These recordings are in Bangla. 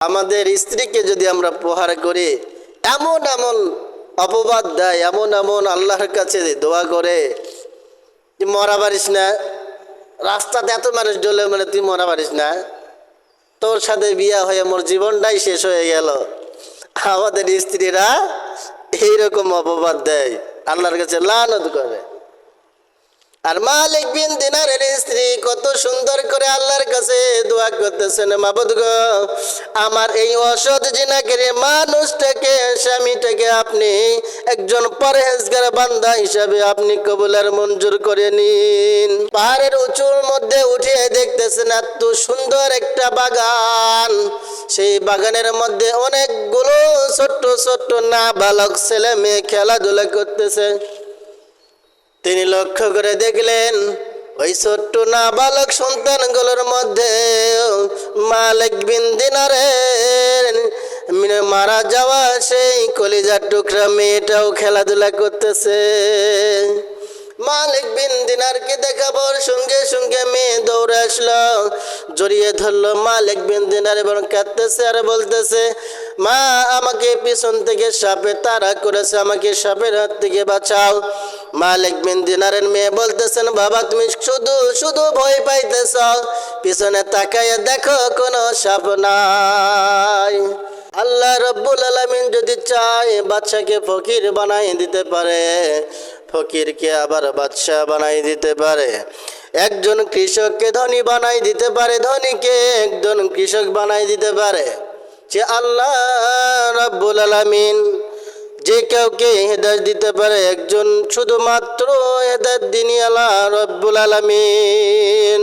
আমাদের স্ত্রীকে যদি আমরা প্রহার করি, এমন এমন অপবাদ দেয়, এমন এমন আল্লাহর কাছে দোয়া করে, তুই মরা পারিস না, রাস্তাতে এত মানুষ ডলে মানে তুই মরা পারিস না, তোর সাথে বিয়া হয়ে মোর জীবনটাই শেষ হয়ে গেল। আমাদের স্ত্রীরা এইরকম অপবাদ দেয়, আল্লাহর কাছে লানত করে। আর মালিক বিন দিনারের স্ত্রী কত সুন্দর করে আল্লাহর কাছে দোয়া করতেছেন, মাবুদ গো। আমার এই অসৎ জিনাকের মানুষটাকে, স্বামীটাকে আপনি একজন পরহেজগার বান্দা হিসাবে আপনি কবুলার মঞ্জুর করে নিন। পাহাড়ের উঁচুর মধ্যে উঠে দেখতেছেন এত সুন্দর একটা বাগান। সেই বাগানের মধ্যে অনেকগুলো ছোট্ট ছোট্ট না বালক ছেলে মেয়ে খেলাধুলা করতেছে। তিনি লক্ষ্য করে দেখলেন, ওই ছোট্ট নাবালক সন্তানগুলোর মধ্যে মালিক বিন মারা যাওয়া সেই কলিজার টুকরা মেয়েটাও খেলাধুলা করতেছে। মালিক বিন দিনারকে দেখাবার সঙ্গে সঙ্গে মেয়ে দৌড়ে আসলো। জড়িয়ে ধরলো মালিক বিন দিনার এবং কাঁদতেছে আর বলতেছে, মা, আমাকে পিছন থেকে সাপে তারা করেছে, আমাকে সাপের হাত থেকে বাঁচাও। মালিক বিন দিনারের মেয়ে বলতেছেন, বাবা, তুমি শুধু শুধু ভয় পাইতেছ। পিছনে তাকাইয়া দেখো, কোনো সাপ নাই। আল্লাহ রব্বুল আলমিন যদি চায় বাচ্চাকে ফকির বানাই দিতে পারে। ফকিরকে আবার বাদশাহ বানাই দিতে পারে। একজন কৃষককে ধনী বানাই দিতে পারে, ধনীকে একজন কৃষক বানাই দিতে পারে। যে আল্লাহ রব্বুল আলমিন যে কাউকে হেদায়ত দিতে পারে, একজন শুধুমাত্র হেদায়ত দিনই আল্লাহ রব্বুল আলমিন।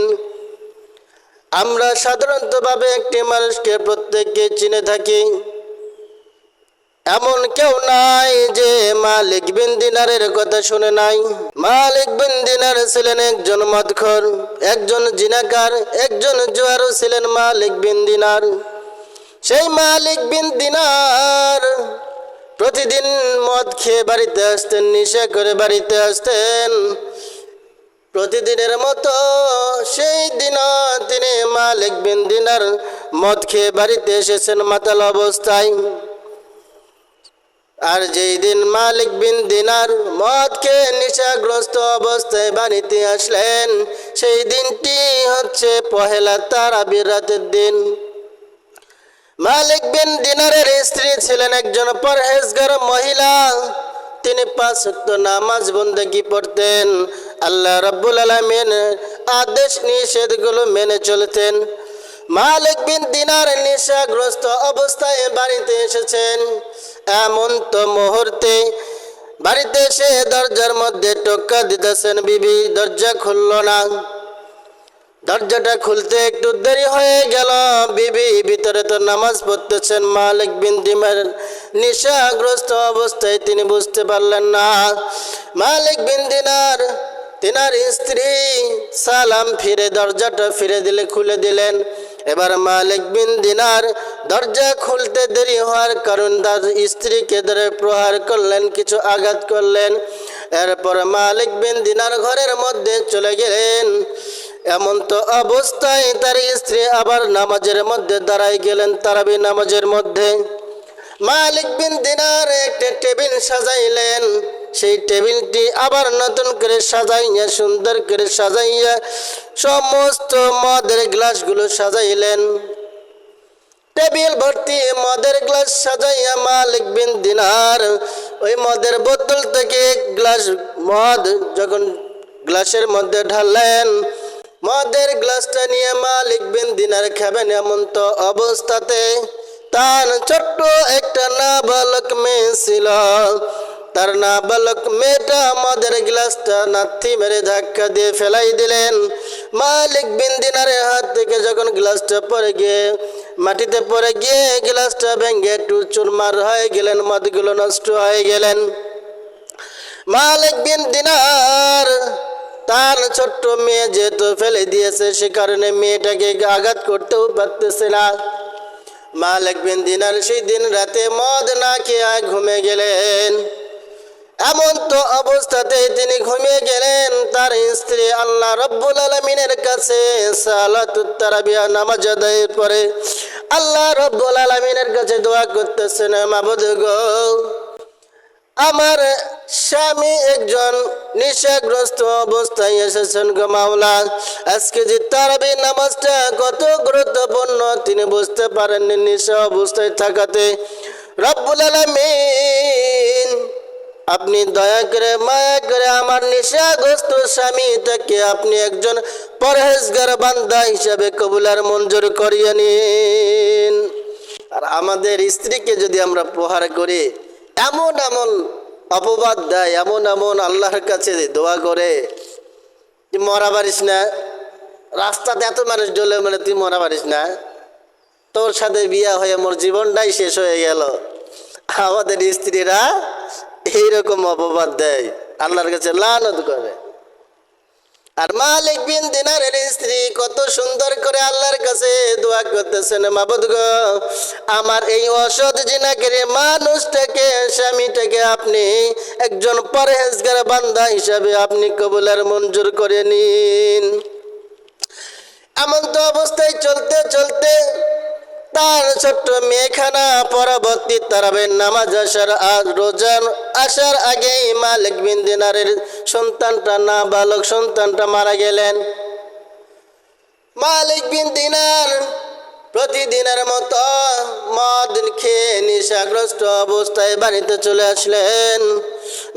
আমরা সাধারণতভাবে একটি মানুষকে প্রত্যেককে চিনে থাকি। এমন কেউ নাই যে মালিক বিন দিনারের কথা শুনে নাই। মালিক বিন দিনার ছিলেন একজন মদখর, একজন জিনাকার, একজন জুয়ারও ছিলেন মালিক বিন দিনার। সেই মালিক বিন দিনার প্রতিদিন মদ খেয়ে বাড়িতে আসতেন, নেশা করে বাড়িতে আসতেন। প্রতিদিনের মতো সেই দিন তিনি মালিক বিন দিনার মদ খেয়ে বাড়িতে এসেছেন মাতাল অবস্থায়। আর যেই দিন মালিক বিন দিনার মদ খেয়ে নেশাগ্রস্ত অবস্থায় বাড়িতে আসলেন, সেই দিনটি হচ্ছে পহেলা তারাবির রাতের দিন। মালিক বিন দিনারের স্ত্রী ছিলেন একজন পরহেজগার মহিলা। তিনি পাঁচ নামাজ বন্দেগি পড়তেন। আল্লাহ রাব্বুল আলামিন আদেশ নিষেধগুলো মেনে চলতেন। মালিক বিন দিনার নেশাগ্রস্ত অবস্থায় বাড়িতে এসেছেন। এমন তো মুহূর্তে বাড়িতে এসে দরজার মধ্যে টোক্কা দিতেছেন বিবি। দরজা খুলল না। দরজাটা খুলতে একটু দেরি হয়ে গেল। বিবি ভিতরে তো নামাজ পড়তেছেন মালিক বিন দিমার নেশাগ্রস্ত অবস্থায় তিনি বুঝতে পারলেন না। মালিক বিন দিনার, তিনার স্ত্রী সালাম ফিরে দরজাটা ফিরে দিলে, খুলে দিলেন। এবার মালিক বিন দিনার দরজা খুলতে দেরি হওয়ার কারণ তার স্ত্রীকে ধরে প্রহার করলেন, কিছু আঘাত করলেন। এরপর মালিক বিন দিনার ঘরের মধ্যে চলে গেলেন। এমন তো অবস্থায় তার স্ত্রী আবার নামাজের মধ্যে দাঁড়াই গেলেন, তারাবি নামাজের মধ্যে। মালিক বিন দিনার একটা টেবিল সাজাইলেন। সেই টেবিলটি আবার নতুন করে সাজাইয়া, সুন্দর করে সাজাইয়া সমস্ত মদের গ্লাসগুলো সাজাইলেন। টেবিল ভর্তি, মদের গ্লাস সাজাইয়া মালিক বিন দিনার। ওই মদের বোতল থেকে গ্লাস মদ যখন গ্লাসের মধ্যে ঢাললেন, মদের গ্লাসটা নিয়ে মালিক বিন দিনার খাবেন এমন তো অবস্থাতে। তার ছোট্ট একটা নাবালক মেয়ে ছিল। তার নাবালক মেয়েটা মদের গ্লাসটা নাথি মেরে ধাক্কা দিয়ে ফেলাই দিলেন। মালিক বিন দিনারের হাত থেকে যখন গ্লাসটা পড়ে গিয়ে মাটিতে পড়ে গিয়ে গ্লাসটা ভেঙে একটু চুরমার হয়ে গেলেন, মদগুলো নষ্ট হয়ে গেলেন। মালিক বিন দিনার তার ছোট্ট মেয়ে যেহেতু ফেলে দিয়েছে, সে কারণে মেয়েটাকে আঘাত করতেও পারতেছে না। মালিক বিন দিনার সেই দিন রাতে মদ না খেয়ে ঘুমে গেলেন। এমন তো অবস্থাতে তিনি ঘুমিয়ে গেলেন। তার স্ত্রী আল্লাহ রব্বুল আলমিনের কাছে সালাতুত তারাবিয়া নামাজ আদায়ের পরে আল্লাহ রব্বুল আলমিনের কাছে দোয়া করতেছেন, মাবুদ গো, আমার স্বামী একজন নেশাগ্রস্ত অবস্থায় এসেছেন গো মাওলা। আজকে যে তারাবি নামাজটা কত গুরুত্বপূর্ণ, তিনি বুঝতে পারেননি নেশা অবস্থায় থাকাতে। রব্বুল আলমিন আপনি দয়া করে মায়া করে আমার নেশাগ্রস্ত স্বামীটাকে আপনি একজন পরহেজগার বান্দা হিসাবে কবুলার মঞ্জুর করিয়ে নিন। আর আমাদের স্ত্রীকে যদি আমরা প্রহার করি, এমন এমন অপবাদ দেয়, এমন এমন আল্লাহর কাছে দোয়া করে, তুই মরা পারিস না, রাস্তাতে এত মানুষ ডলে মানে তুই মরা পারিস না, তোর সাথে বিয়া হয়ে মোর জীবনটাই শেষ হয়ে গেল। আমাদের স্ত্রীরা এইরকম অপবাদ দেয়। আল্লাহর কাছে লানত করে। আর মালিক বিন দিনারের স্ত্রী কত সুন্দর করে আল্লাহর কাছে দোয়া করতেছেন, মাবুদ গো, আমার এই অসৎ জিনাকের মানুষটাকে, স্বামীটাকে আপনি একজন পরহেজগার বান্দা হিসাবে আপনি কবুলার মঞ্জুর করে নিন। এমন তো অবস্থায় চলতে চলতে তার ছোট্ট মেয়েখানা পরবর্তী তারাবের নামাজ আসার আজ রোজান আসার আগেই মালিক বিন দিনারের সন্তানটা না বালক সন্তানটা মারা গেলেন। মালিক বিন দিনার প্রতিদিনের মতো মদ খেয়ে নেশাগ্রস্ত অবস্থায় বাড়িতে চলে আসলেন।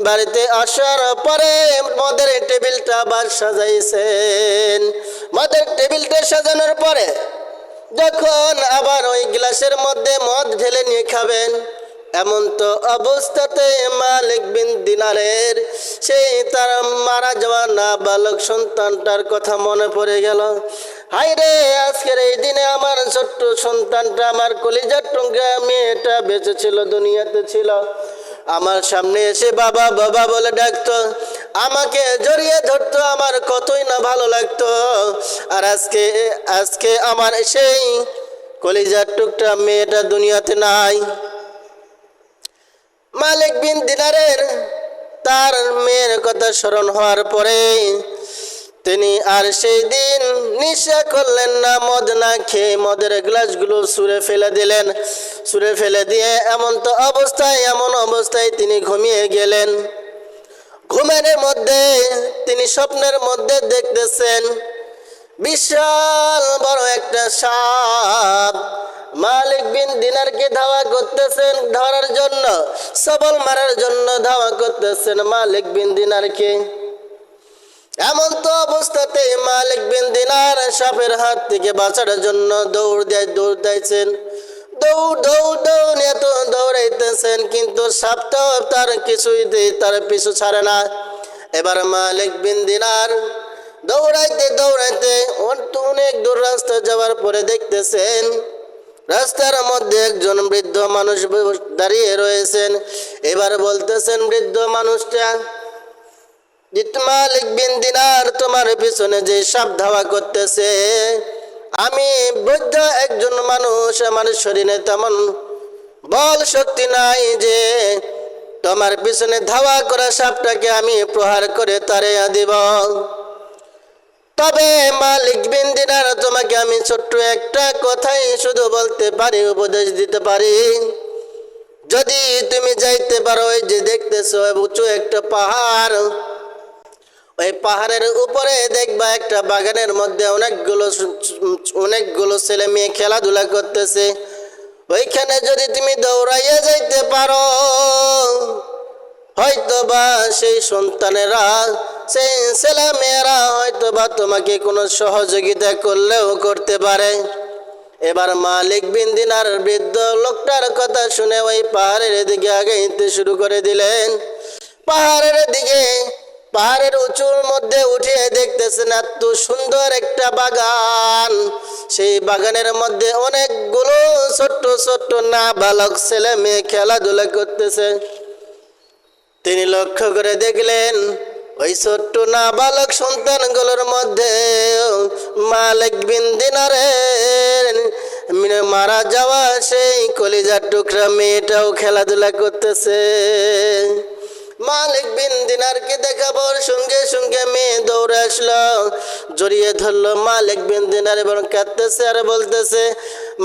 বাড়িতে আসার পরে মদের টেবিলটা আবার সাজাইছেন। মদের টেবিলটা সাজানোর পরে যখন আবার ওই গ্লাসের মধ্যে মদ ঢেলে নিয়ে খাবেন, এমন তো অবস্থাতে মালিক বিন দিনারের সেই তার মারা যাওয়া না বালক সন্তানটার কথা মনে পড়ে গেল। হাই রে আজকের এই দিনে আমার ছোট্ট সন্তানটা আমার কলিজার টঙ্কা মেয়েটা বেঁচে ছিল দুনিয়াতে ছিল। আমার সামনে এসে বাবা বাবা বলে ডাকতো, আমাকে জড়িয়ে ধরতো, আমার কতই না ভালো লাগতো। আর আজকে আজকে আমার সেই কলিজার টুকটা মেয়েটা দুনিয়াতে নাই। মালিক বিন দিনারের তার মেয়ের কথা স্মরণ হওয়ার পরে তিনি আর সেই দিন নিশা করলেন না, মদ না খেয়ে মদের গ্লাসগুলো সুরে ফেলে দিলেন। সুরে ফেলে দিয়ে এমন তো অবস্থায়, এমন অবস্থায় তিনি ঘুমিয়ে গেলেন। ঘুমের মধ্যে তিনি স্বপ্নের মধ্যে দেখতেছেন, বিশাল বড় একটা সাপ। মালিক বিন দিনারকে ধাওয়া করতেছেন, ধরার জন্য, সবল মারার জন্য ধাওয়া করতেছেন মালিক বিন দিনারকে। এমন তো অবস্থাতে মালিক বিন দিনার সাপের হাত থেকে বাঁচার জন্য দৌড় দেয়, দৌড় দিয়েছেন। দৌড় দৌড় দৌড় এত দৌড়াইতেছেন, কিন্তু সাপটাও তার কিছুই তার পিছু ছাড়ে না। এবার মালিক বিন দিনার দৌড়াইতে দৌড়াইতে অনেক দূর রাস্তা যাওয়ার পরে দেখতেছেন, রাস্তার মধ্যে একজন বৃদ্ধ মানুষ দাঁড়িয়ে রয়েছেন। এবার বলতেছেন, বৃদ্ধ মানুষটা মালিক বিন দিনার তোমার পিছনে যে সাপ ধাওয়া করতেছে। আমি বৈধ একজন মানুষ, আমার শরীরে তেমন বল শক্তি নাই যে তোমার পিছনে ধাওয়া করা সাপটাকে আমি প্রহার করে তারে দিব। তবে মালিক বিন দিনার তোমাকে আমি ছোট্ট একটা কথাই শুধু বলতে পারি, উপদেশ দিতে পারি। যদি তুমি যাইতে পারো ওই যে দেখতেছো, উঁচু একটা পাহাড় ওই পাহাড়ের উপরে দেখবা একটা বাগানের মধ্যে অনেকগুলো অনেকগুলো ছেলে মেয়ে খেলাধুলা করতেছে। ওইখানে যদি তুমি দৌড়াইয়া যাইতে পারো হয়তো বা সেই সন্তানেরা, সেই ছেলে মেয়েরা হয়তো তোমাকে কোনো সহযোগিতা করলেও করতে পারে। এবার মালিক বিন দিনার বৃদ্ধ লোকটার কথা শুনে ওই পাহাড়ের দিকে আগাইতে শুরু করে দিলেন। পাহাড়ের দিকে পাহাড়ের উঁচুর মধ্যে উঠে দেখতেছেন এত সুন্দর একটা বাগান। সেই বাগানের মধ্যে অনেকগুলো ছোট্ট ছোট্ট না বালক ছেলে মেয়ে খেলাধুলা করতেছে। তিনি লক্ষ্য করে দেখলেন, ওই ছোট্ট না বালক সন্তানগুলোর মধ্যে মালিক বিন মারা যাওয়া সেই কলিজার টুকরা মেয়েটাও খেলাধুলা করতেছে। মালিক বিন দিনারকে দেখাবার সঙ্গে সঙ্গে মেয়ে দৌড়ে আসলো। জড়িয়ে ধরলো মালিক বিন দিনার এবং কাঁদতেছে আর বলতেছে,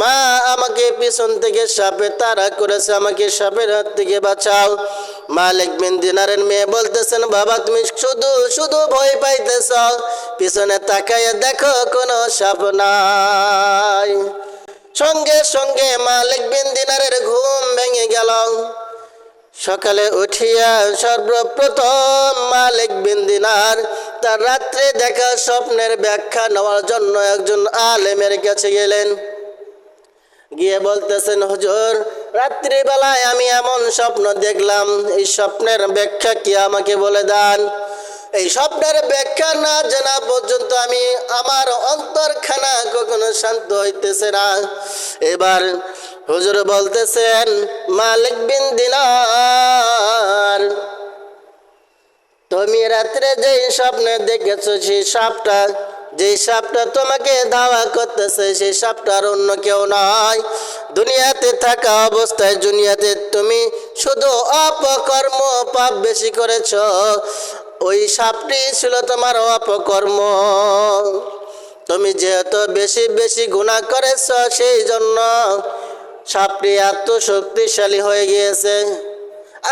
মা, আমাকে পিছন থেকে সাপে তারা করেছে, আমাকে সাপের হাত থেকে বাঁচাও। মালিক বিন দিনারের মেয়ে বলতেছেন, বাবা, তুমি শুধু শুধু ভয় পাইতেছ, পিছনে তাকাইয়া দেখো কোনো সাপ নাই। সঙ্গে সঙ্গে মালিক বিন দিনারের ঘুম ভেঙে গেল। সকালে উঠিয়া সর্বপ্রথম মালিক বিন দিনার, তার রাত্রে দেখা স্বপ্নের ব্যাখ্যা নেওয়ার জন্য একজন আলেমের কাছে গেলেন। গিয়ে বলতেছেন, হুজুর, রাত্রিবেলায় আমি এমন স্বপ্ন দেখলাম, এই স্বপ্নের ব্যাখ্যা কি আমাকে বলে দেন? এই স্বপ্নের ব্যাখ্যা না জানা পর্যন্ত আমি আমার অন্তরখানা কখনো শান্ত হইতেছে না। এবার হুজুর বলতেছেন, মালিক বিন দিনার। তুমি রাত্রে যে স্বপ্নে দেখেছ, সেই সাপটা যে সাপটা তোমাকে ধাওয়া করতেছে, সেই সাপটার অন্য কেউ নয় দুনিয়াতে থাকা অবস্থায় দুনিয়াতে তুমি শুধু অপকর্ম পাপ বেশি করেছ। ওই সাপটি ছিল তোমার অপকর্ম। তুমি যেহেতু বেশি বেশি গুণা করেছ, সেই জন্য সাপটি এত শক্তিশালী হয়ে গিয়েছে।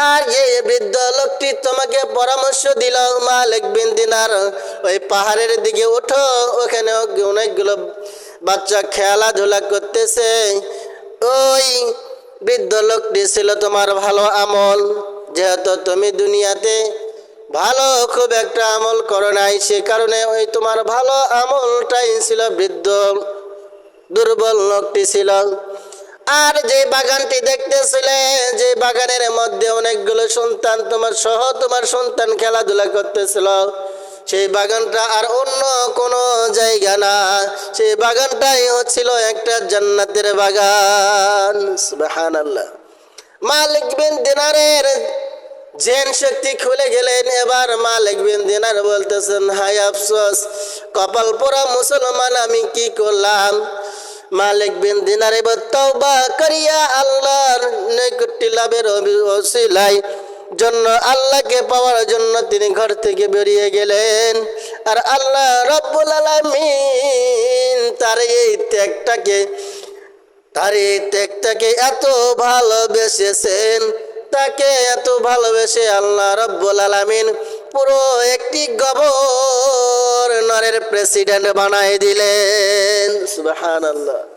আর যে বৃদ্ধ লোকটি তোমাকে পরামর্শ দিল, মালিক বিন দিনার, ওই পাহাড়ের দিকে ওঠো ওখানে অনেকগুলো বাচ্চা খেলাধুলা করতেছে। ওই বৃদ্ধ লোকটি ছিল তোমার ভালো আমল, যেহেতু তুমি দুনিয়াতে ভালো খুব একটা আমল করো নাই, সে কারণে ওই তোমার ভালো আমলটাই ছিল বৃদ্ধ, দুর্বল লোকটি ছিল। আর যে বাগানটি দেখতেছিলে, যে বাগানের মধ্যে অনেকগুলো সন্তান, তোমার সহ তোমার সন্তান খেলাধুলা করতেছিল। সেই বাগানটা আর অন্য কোনো জায়গা না। সেই বাগানটাই হচ্ছিল একটা জান্নাতের বাগান। সুবহানাল্লাহ। মালিক বিন দিনারের জেন শক্তি খুলে গেলেন। এবার মালিক বিন দিনার বলতেছেন হাই আফসোস, কপাল পোড়া মুসলমান আমি কি করলাম? মালিক বিন দিনার এবার তওবা করিয়া আল্লাহর নৈকট্য লাভের অসিলাই জন্য আল্লাহকে পাওয়ার জন্য তিনি ঘর থেকে বেরিয়ে গেলেন। আর আল্লাহ রব্বুল আলামিন তার এই ত্যাগটাকে, তার এই ত্যাগটাকে এত ভালোবেসেছেন, তাকে এত ভালোবেসে আল্লাহ রব্বুল আলামিন পুরো একটি গভর্নরের প্রেসিডেন্ট বানাই দিলেন। সুবহানাল্লাহ।